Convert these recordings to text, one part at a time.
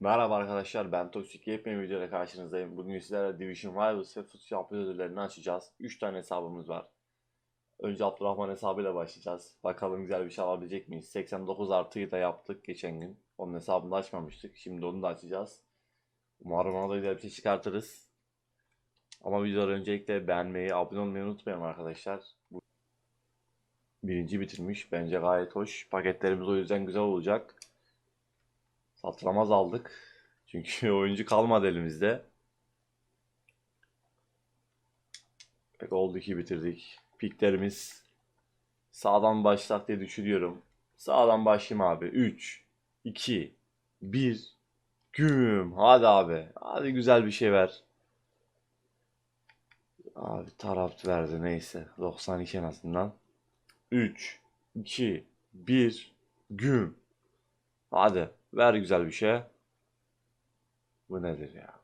Merhaba arkadaşlar ben Toksik yepyeni videoyla karşınızdayım. Bugün sizlerle Division Rivals ve Foot Champion ödüllerini açacağız. 3 tane hesabımız var. Önce Abdurrahman hesabıyla başlayacağız. Bakalım güzel bir şey alabilecek miyiz? 89 artıyı da yaptık geçen gün. Onun hesabını da açmamıştık. Şimdi onu da açacağız. Umarım ona da güzel bir şey çıkartırız. Ama videoları öncelikle beğenmeyi, abone olmayı unutmayın arkadaşlar. Birinci bitirmiş. Bence gayet hoş. Paketlerimiz o yüzden güzel olacak. Satılamaz aldık. Çünkü oyuncu kalmadı elimizde. Pek oldu ki bitirdik. Piklerimiz sağdan başlat diye düşünüyorum. Sağdan başlayayım abi. 3, 2, 1. Güm. Hadi abi. Hadi güzel bir şey ver. Abi taraf verdi neyse. 92 en azından. 3, 2, 1. Güm. Hadi. Ver güzel bir şey. Bu nedir ya?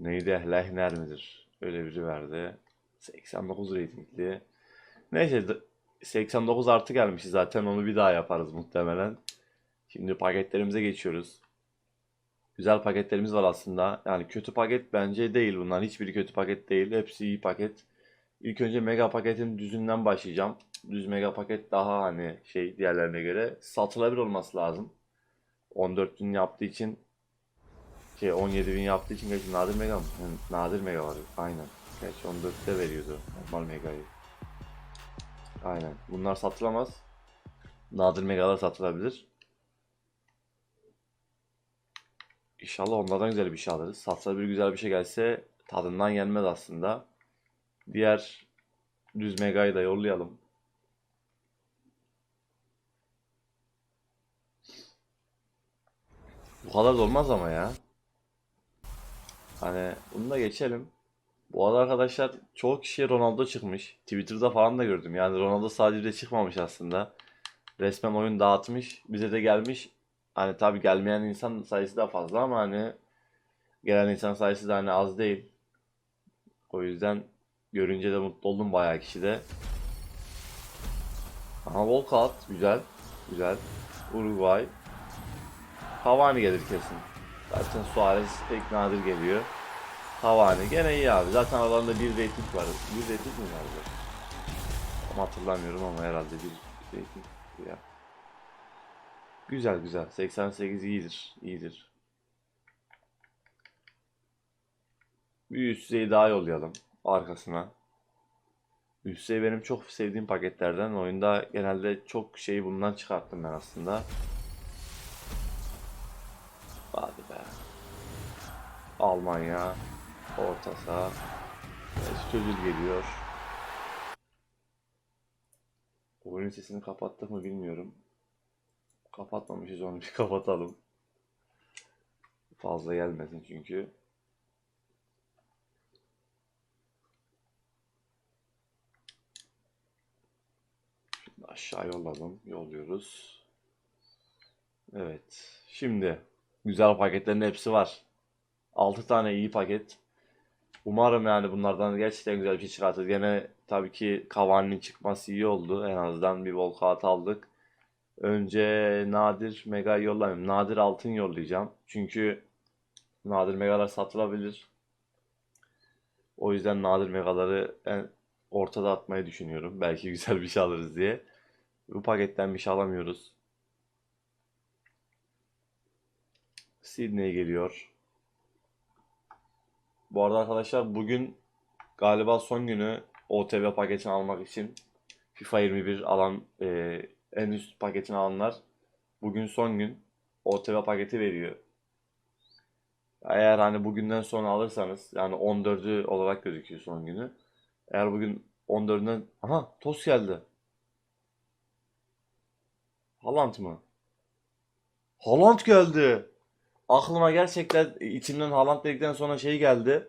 Neydi? Lehner midir? Öyle biri verdi. 89 reytingli. Neyse d- 89 artı gelmişiz zaten onu bir daha yaparız muhtemelen. Şimdi paketlerimize geçiyoruz. Güzel paketlerimiz var aslında. Yani kötü paket bence değil bunlar. Hiçbiri kötü paket değil. Hepsi iyi paket. İlk önce mega paketin düzünden başlayacağım. Düz mega paket daha hani şey diğerlerine göre satılabilir olması lazım. 14 bin yaptığı için şey 17 bin yaptığı için gerçi nadir mega mı? Nadir mega var. Aynen. Gerçi 14'te veriyordu normal megayı. Aynen. Bunlar satılamaz. Nadir megalar satılabilir. İnşallah onlardan güzel bir şey alırız. Satılabilir güzel bir şey gelse tadından yenmez aslında. Diğer düz megayı da yollayalım. Bu kadar da olmaz ama ya. Hani bunu da geçelim. Bu arada arkadaşlar çoğu kişiye Ronaldo çıkmış. Twitter'da falan da gördüm. Yani Ronaldo sadece de çıkmamış aslında. Resmen oyun dağıtmış. Bize de gelmiş. Hani tabii gelmeyen insan sayısı da fazla ama hani gelen insan sayısı da hani az değil. O yüzden görünce de mutlu oldum bayağı kişi de. Aha Walcott güzel. Güzel. Uruguay. Cavani gelir kesin. Zaten Suarez pek nadir geliyor. Cavani gene iyi abi. Zaten aralarında bir rating var. Bir rating mi vardı? Ama hatırlamıyorum ama herhalde bir rating ya. Güzel güzel. 88 iyidir. iyidir. Bir üst düzeyi daha yollayalım arkasına. Üst düzey benim çok sevdiğim paketlerden. Oyunda genelde çok şeyi bundan çıkarttım ben aslında. Almanya. Orta saha. Özil geliyor. Oyunun sesini kapattık mı bilmiyorum. Kapatmamışız onu bir kapatalım. Fazla gelmesin çünkü. Şimdi aşağı yolladım. Yolluyoruz. Evet. Şimdi güzel paketlerin hepsi var. 6 tane iyi paket. Umarım yani bunlardan gerçekten güzel bir şey çıkartırız. Gene tabii ki Cavani'nin çıkması iyi oldu. En azından bir Volkart aldık. Önce nadir mega yollamayayım. Nadir altın yollayacağım. Çünkü nadir megalar satılabilir. O yüzden nadir megaları en ortada atmayı düşünüyorum. Belki güzel bir şey alırız diye. Bu paketten bir şey alamıyoruz. Sydney geliyor. Bu arada arkadaşlar bugün galiba son günü OTV paketini almak için FIFA 21 alan e, en üst paketini alanlar bugün son gün OTV paketi veriyor. Eğer hani bugünden sonra alırsanız yani 14'ü olarak gözüküyor son günü. Eğer bugün 14'ünden aha toz geldi. Haaland mı? Haaland geldi. Aklıma gerçekten içimden Haaland dedikten sonra şey geldi.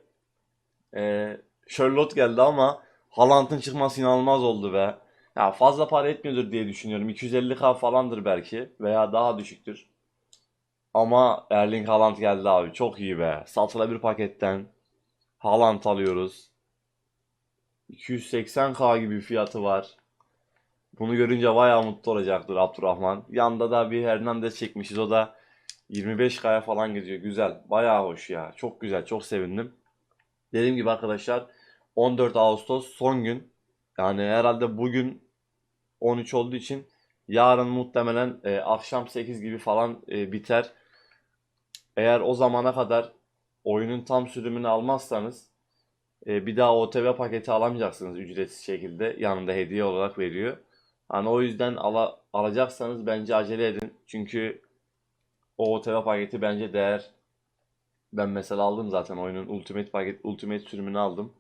Ee, Charlotte geldi ama Haaland'ın çıkması inanılmaz oldu be. Ya fazla para etmiyordur diye düşünüyorum. 250k falandır belki veya daha düşüktür. Ama Erling Haaland geldi abi. Çok iyi be. Satılabilir paketten Haaland alıyoruz. 280k gibi fiyatı var. Bunu görünce bayağı mutlu olacaktır Abdurrahman. Yanında da bir Hernandez çekmişiz. O da 25K'ya falan gidiyor. Güzel. Bayağı hoş ya. Çok güzel. Çok sevindim. Dediğim gibi arkadaşlar 14 Ağustos son gün. Yani herhalde bugün 13 olduğu için yarın muhtemelen e, akşam 8 gibi falan e, biter. Eğer o zamana kadar oyunun tam sürümünü almazsanız e, bir daha OTV paketi alamayacaksınız ücretsiz şekilde. Yanında hediye olarak veriyor. Hani o yüzden ala, alacaksanız bence acele edin. Çünkü o OTV paketi bence değer. Ben mesela aldım zaten oyunun Ultimate paket Ultimate sürümünü aldım.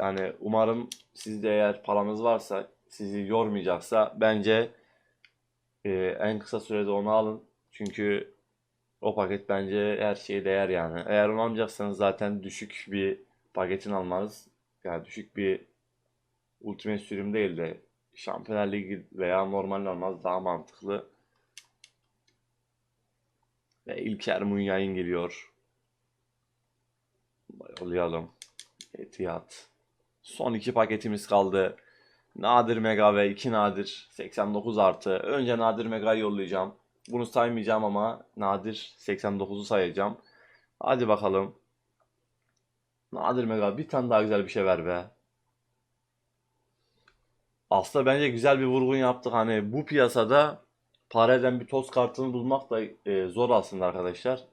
Yani umarım sizde eğer paranız varsa sizi yormayacaksa bence e, en kısa sürede onu alın. Çünkü o paket bence her şeye değer yani. Eğer onu almayacaksanız zaten düşük bir paketin almanız yani düşük bir Ultimate sürüm değil de Şampiyonlar Ligi veya normal almanız daha mantıklı. Ve İlker Munyayın geliyor. Yollayalım. Etihad. Son iki paketimiz kaldı. Nadir Mega ve 2 Nadir 89 artı. Önce Nadir Mega'yı yollayacağım. Bunu saymayacağım ama Nadir 89'u sayacağım. Hadi bakalım. Nadir Mega bir tane daha güzel bir şey ver be. Aslında bence güzel bir vurgun yaptık. Hani bu piyasada para eden bir toz kartını bulmak da e, zor aslında arkadaşlar.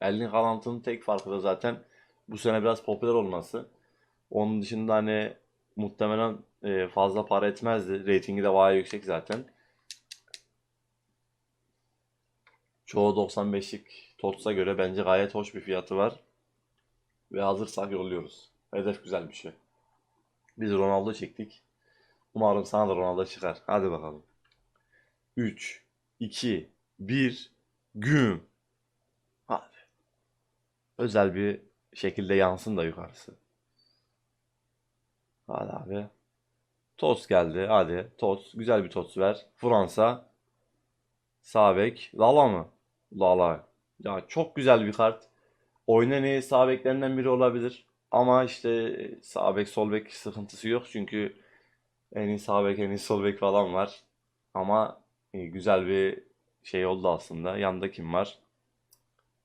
Elin Kalant'ın tek farkı da zaten bu sene biraz popüler olması. Onun dışında hani muhtemelen e, fazla para etmezdi. Ratingi de bayağı yüksek zaten. Çoğu 95'lik TOTS'a göre bence gayet hoş bir fiyatı var. Ve hazırsak yolluyoruz. Hedef güzel bir şey. Biz Ronaldo çektik. Umarım sana da Ronaldo çıkar. Hadi bakalım. 3, 2, 1, güm. Hadi. Özel bir şekilde yansın da yukarısı. Hadi abi. Toz geldi. Hadi. Toz. Güzel bir toz ver. Fransa. Sağ bek. Lala mı? Lala. Ya çok güzel bir kart. Oyunun en iyi sağ beklerinden biri olabilir. Ama işte sağ bek sol bek sıkıntısı yok. Çünkü en iyi sağ bek en iyi sol bek falan var. Ama güzel bir şey oldu aslında. Yanında kim var?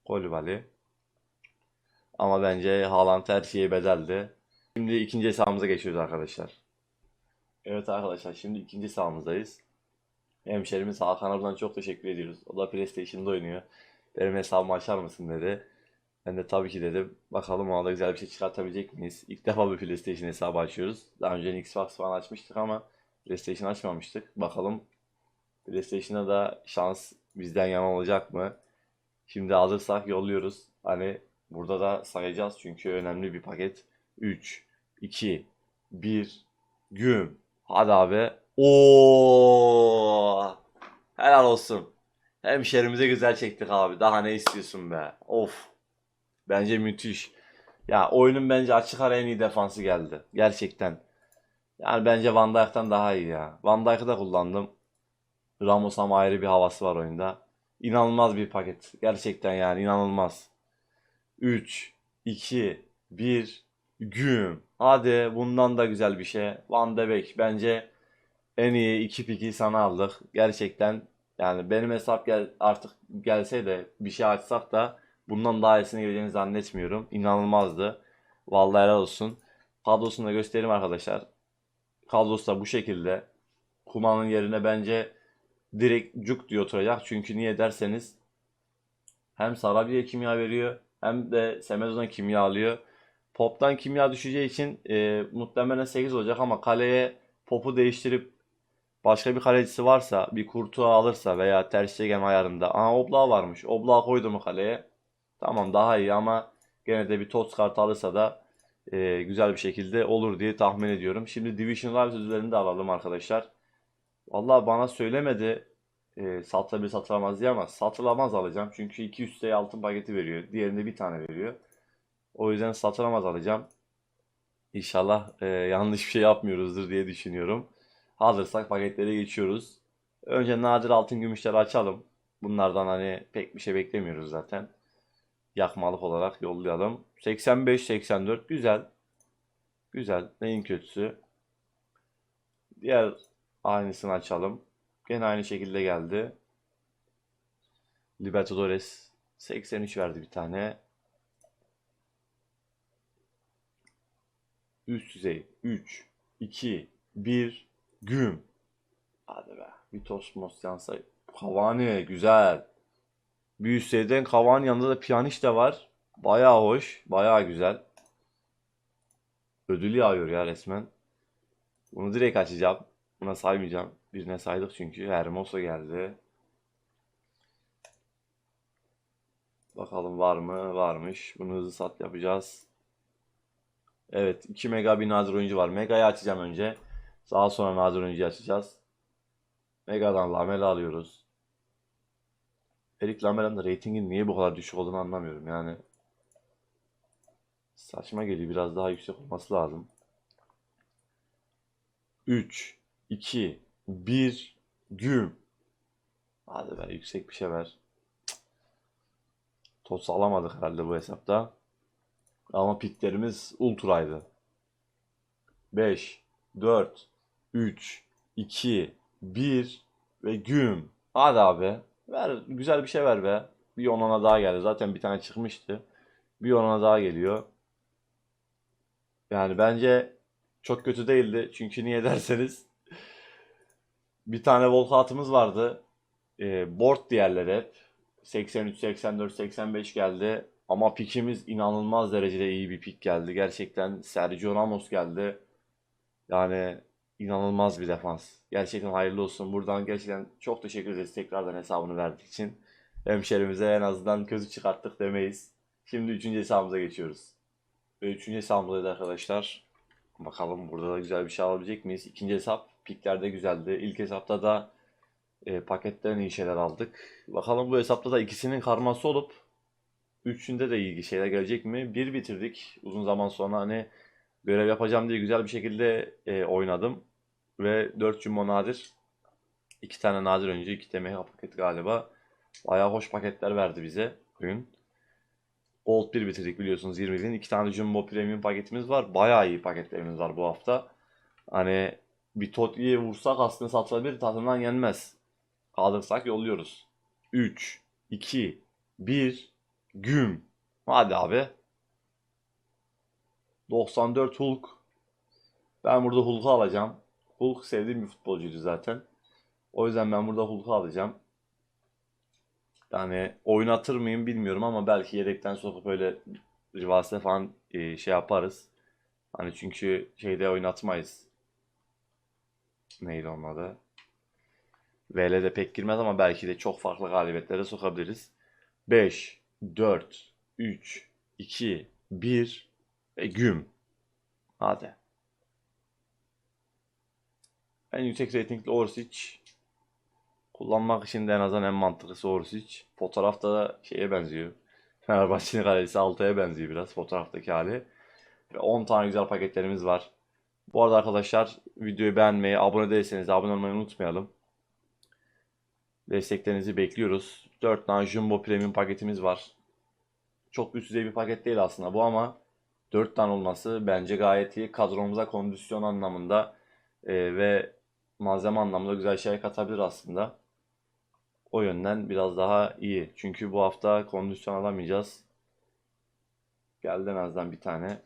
Kolibali. Ama bence Haaland her şeye bedeldi. Şimdi ikinci hesabımıza geçiyoruz arkadaşlar. Evet arkadaşlar şimdi ikinci sahamızdayız. Hemşerimiz Hakan Arı'dan çok teşekkür ediyoruz. O da PlayStation'da oynuyor. Benim hesabımı açar mısın dedi. Ben de tabii ki dedim. Bakalım ona da güzel bir şey çıkartabilecek miyiz? İlk defa bir PlayStation hesabı açıyoruz. Daha önce Xbox falan açmıştık ama PlayStation açmamıştık. Bakalım PlayStation'a da şans bizden yana olacak mı? Şimdi hazırsak yolluyoruz. Hani burada da sayacağız çünkü önemli bir paket. 3, 2, 1, güm. Hadi abi. Oo! Helal olsun. Hemşerimize güzel çektik abi. Daha ne istiyorsun be? Of. Bence müthiş. Ya oyunun bence açık ara en iyi defansı geldi. Gerçekten. Yani bence Van Dijk'tan daha iyi ya. Van Dijk'ı da kullandım. Ramos ama ayrı bir havası var oyunda. İnanılmaz bir paket. Gerçekten yani inanılmaz. 3, 2, 1, güm. Hadi bundan da güzel bir şey. Van de Beek bence en iyi iki piki sana aldık. Gerçekten yani benim hesap gel artık gelse de bir şey açsak da bundan daha iyisini geleceğini zannetmiyorum. İnanılmazdı. Vallahi helal olsun. Kadrosunu da göstereyim arkadaşlar. Kadrosu da bu şekilde. Kumanın yerine bence direkt cuk diye oturacak. Çünkü niye derseniz hem Sarabia'ya kimya veriyor hem de Semezon'a kimya alıyor. Pop'tan kimya düşeceği için e, muhtemelen 8 olacak ama kaleye Pop'u değiştirip başka bir kalecisi varsa bir Kurtuğa alırsa veya Ter Stegen ayarında. Aa Oblak varmış. Oblak koydu mu kaleye? Tamam daha iyi ama gene de bir Tots kartı alırsa da e, güzel bir şekilde olur diye tahmin ediyorum. Şimdi Division Rivals üzerinde alalım arkadaşlar. Vallahi bana söylemedi e, satılabilir satılamaz diye ama satılamaz alacağım. Çünkü 2 üsteye altın paketi veriyor. Diğerinde bir tane veriyor. O yüzden satılamaz alacağım. İnşallah e, yanlış bir şey yapmıyoruzdur diye düşünüyorum. Hazırsak paketlere geçiyoruz. Önce nadir altın gümüşleri açalım. Bunlardan hani pek bir şey beklemiyoruz zaten. Yakmalık olarak yollayalım. 85-84 güzel. Güzel. Neyin kötüsü? Diğer aynısını açalım. Gene aynı şekilde geldi. Libertadores 83 verdi bir tane. Üst düzey 3, 2, 1, güm. Hadi be. Vitos Mosyansa. Cavani güzel. Bir üst düzeyden Cavani yanında da Pjanic var. Bayağı hoş. Bayağı güzel. Ödül yağıyor ya resmen. Bunu direkt açacağım. Buna saymayacağım. Birine saydık çünkü. Hermoso geldi. Bakalım var mı? Varmış. Bunu hızlı sat yapacağız. Evet. 2 mega bir nadir oyuncu var. Mega'yı açacağım önce. Daha sonra nadir oyuncuyu açacağız. Mega'dan Lamela alıyoruz. Erik Lamela'nın da reytingin niye bu kadar düşük olduğunu anlamıyorum. Yani saçma geliyor. Biraz daha yüksek olması lazım. 3, 2, 1, güm. Hadi be yüksek bir şey ver. Toz alamadık herhalde bu hesapta. Ama piklerimiz ultraydı. 5, 4, 3, 2, 1 ve güm. Hadi abi. Ver, güzel bir şey ver be. Bir onana daha geldi. Zaten bir tane çıkmıştı. Bir onana daha geliyor. Yani bence çok kötü değildi. Çünkü niye derseniz bir tane volkatımız vardı. E, board diğerleri hep. 83, 84, 85 geldi. Ama pikimiz inanılmaz derecede iyi bir pik geldi. Gerçekten Sergio Ramos geldi. Yani inanılmaz bir defans. Gerçekten hayırlı olsun. Buradan gerçekten çok teşekkür ederiz tekrardan hesabını verdiği için. Hemşerimize en azından közü çıkarttık demeyiz. Şimdi üçüncü hesabımıza geçiyoruz. Üçüncü hesabımızdaydı arkadaşlar. Bakalım burada da güzel bir şey alabilecek miyiz? İkinci hesap piklerde güzeldi. İlk hesapta da e, paketten iyi şeyler aldık. Bakalım bu hesapta da ikisinin karması olup üçünde de iyi şeyler gelecek mi? Bir bitirdik. Uzun zaman sonra hani görev yapacağım diye güzel bir şekilde e, oynadım. Ve 4 jumbo nadir. 2 tane nadir önce 2 tane paket galiba. Bayağı hoş paketler verdi bize oyun. Gold 1 bitirdik biliyorsunuz 20 bin. 2 tane Jumbo Premium paketimiz var. Bayağı iyi paketlerimiz var bu hafta. Hani bir Toti'ye vursak aslında satılabilir tadından yenmez. Kaldırsak yolluyoruz. 3, 2, 1, güm. Hadi abi. 94 Hulk. Ben burada Hulk'u alacağım. Hulk sevdiğim bir futbolcuydu zaten. O yüzden ben burada Hulk'u alacağım. Yani oynatır mıyım bilmiyorum ama belki yedekten sokup böyle rivasete falan e, şey yaparız. Hani çünkü şeyde oynatmayız. Neydi onun adı? VL'de pek girmez ama belki de çok farklı galibiyetlere sokabiliriz. 5, 4, 3, 2, 1 ve güm. Hadi. En yüksek reytingli Orsic kullanmak için de en azından en mantıklısı Orsic. Fotoğrafta da şeye benziyor. Fenerbahçe'nin kalecisi Altay'a benziyor biraz fotoğraftaki hali. Ve 10 tane güzel paketlerimiz var. Bu arada arkadaşlar videoyu beğenmeyi, abone değilseniz de abone olmayı unutmayalım. Desteklerinizi bekliyoruz. 4 tane Jumbo Premium paketimiz var. Çok üst düzey bir paket değil aslında bu ama 4 tane olması bence gayet iyi. Kadromuza kondisyon anlamında e, ve malzeme anlamında güzel şey katabilir aslında. O yönden biraz daha iyi. Çünkü bu hafta kondisyon alamayacağız. Geldi en azından bir tane.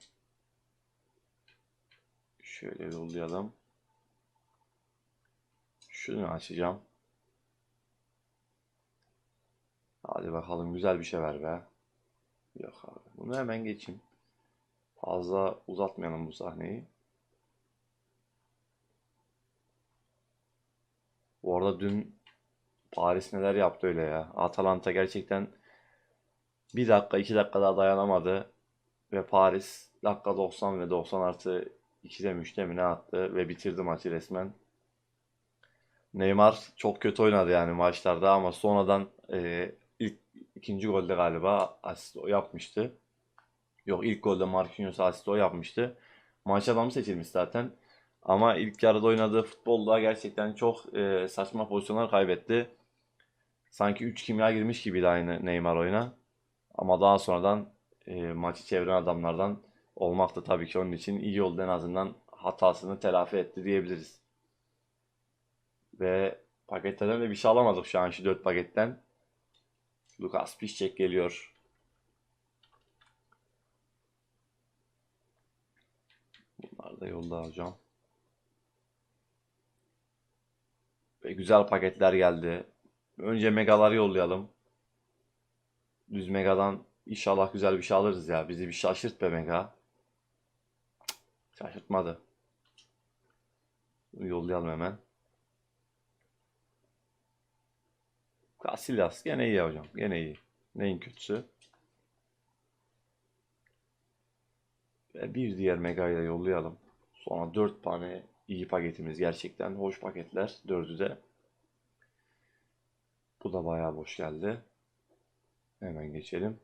Şöyle yollayalım. Şunu açacağım. Hadi bakalım güzel bir şey ver be. Yok abi. Bunu hemen geçeyim. Fazla uzatmayalım bu sahneyi. Bu arada dün Paris neler yaptı öyle ya. Atalanta gerçekten bir dakika iki dakika daha dayanamadı. Ve Paris dakika 90 ve 90 artı 2'de mi 3'te mi ne attı ve bitirdi maçı resmen. Neymar çok kötü oynadı yani maçlarda ama sonradan e, ilk ikinci golde galiba asist yapmıştı. Yok ilk golde Marquinhos asist o yapmıştı. Maç adamı seçilmiş zaten. Ama ilk yarıda oynadığı futbolda gerçekten çok e, saçma pozisyonlar kaybetti. Sanki 3 kimya girmiş gibiydi aynı Neymar oyuna. Ama daha sonradan e, maçı çeviren adamlardan olmak da tabii ki onun için iyi oldu. En azından hatasını telafi etti diyebiliriz. Ve paketlerden de bir şey alamadık şu an şu 4 paketten. Lucas Piszczek geliyor. Bunlar da yolda hocam. Ve güzel paketler geldi. Önce megaları yollayalım. Düz megadan inşallah güzel bir şey alırız ya. Bizi bir şaşırt be mega. Şaşırtmadı. Yollayalım hemen. Casillas gene iyi hocam. Gene iyi. Neyin kötüsü? Ve bir diğer Mega'yı da yollayalım. Sonra 4 tane iyi paketimiz. Gerçekten hoş paketler. Dördü de. Bu da bayağı boş geldi. Hemen geçelim.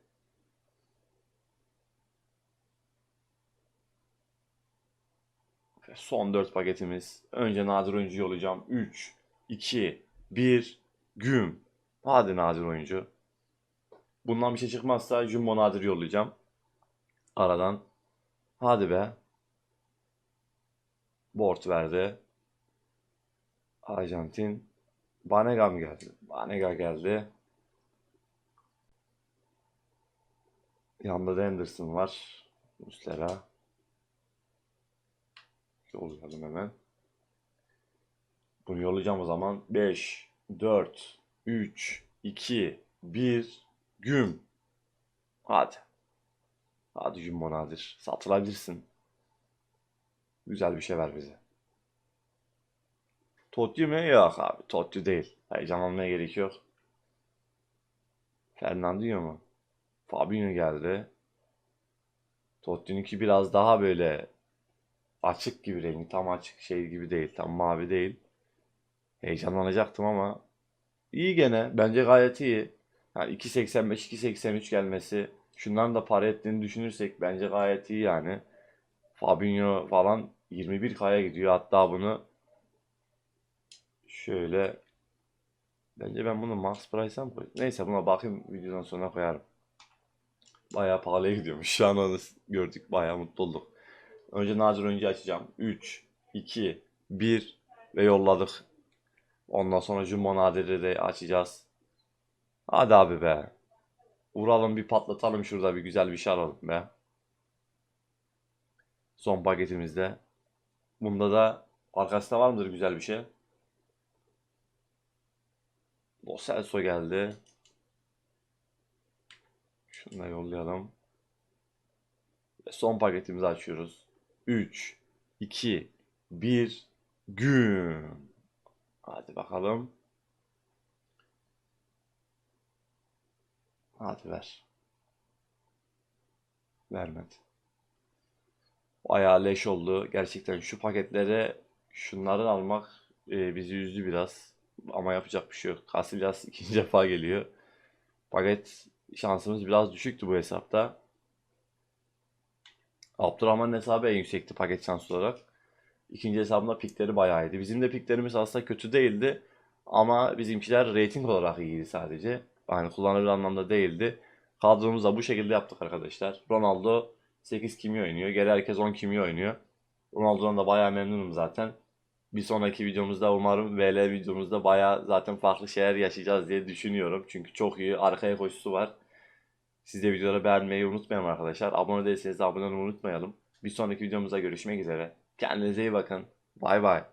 Son 4 paketimiz. Önce nadir oyuncu yollayacağım. 3, 2, 1, güm. Hadi nadir oyuncu. Bundan bir şey çıkmazsa Jumbo nadir yollayacağım. Aradan. Hadi be. Bort verdi. Arjantin. Banega mı geldi? Banega geldi. Yanında da Henderson var. Muslera. Yollayalım hemen. Bunu yollayacağım o zaman. 5, 4, 3, 2, 1, güm. Hadi. Hadi Jumbo Nadir. Satılabilirsin. Güzel bir şey ver bize. Totti mi? Yok abi. Totti değil. Heyecanlanmaya gerek yok. Fernandinho mu? Fabinho geldi. Totti'ninki biraz daha böyle açık gibi rengi. Tam açık şey gibi değil. Tam mavi değil. Heyecanlanacaktım ama iyi gene. Bence gayet iyi. Yani 2.85 2.83 gelmesi şunların da para ettiğini düşünürsek bence gayet iyi yani. Fabinho falan 21K'ya gidiyor. Hatta bunu şöyle bence ben bunu max price'a mı koyayım? Neyse buna bakayım videodan sonra koyarım. Bayağı pahalıya gidiyormuş. Şu an onu gördük. Bayağı mutlu olduk. Önce nadir oyuncu açacağım. 3, 2, 1 ve yolladık. Ondan sonra Jumbo Nadir'i de açacağız. Hadi abi be. Vuralım bir patlatalım şurada bir güzel bir şey alalım be. Son paketimizde. Bunda da arkasında var mıdır güzel bir şey? Lo Celso geldi. Şunu da yollayalım. Ve son paketimizi açıyoruz. 3, 2, 1, gün. Hadi bakalım. Hadi ver. Vermedi. Bayağı leş oldu. Gerçekten şu paketlere şunları almak e, bizi üzdü biraz. Ama yapacak bir şey yok. Casillas ikinci defa geliyor. Paket şansımız biraz düşüktü bu hesapta. Abdurrahman'ın hesabı en yüksekti paket şans olarak. İkinci hesabında pikleri bayağı iyiydi. Bizim de piklerimiz aslında kötü değildi. Ama bizimkiler rating olarak iyiydi sadece. Yani kullanılır anlamda değildi. Kadromuzu da bu şekilde yaptık arkadaşlar. Ronaldo 8 kimi oynuyor. Geri herkes 10 kimi oynuyor. Ronaldo'dan da bayağı memnunum zaten. Bir sonraki videomuzda umarım VL videomuzda bayağı zaten farklı şeyler yaşayacağız diye düşünüyorum. Çünkü çok iyi arkaya koşusu var. Siz de videoları beğenmeyi unutmayın arkadaşlar. Abone değilseniz de abone olmayı unutmayalım. Bir sonraki videomuzda görüşmek üzere. Kendinize iyi bakın. Bay bay.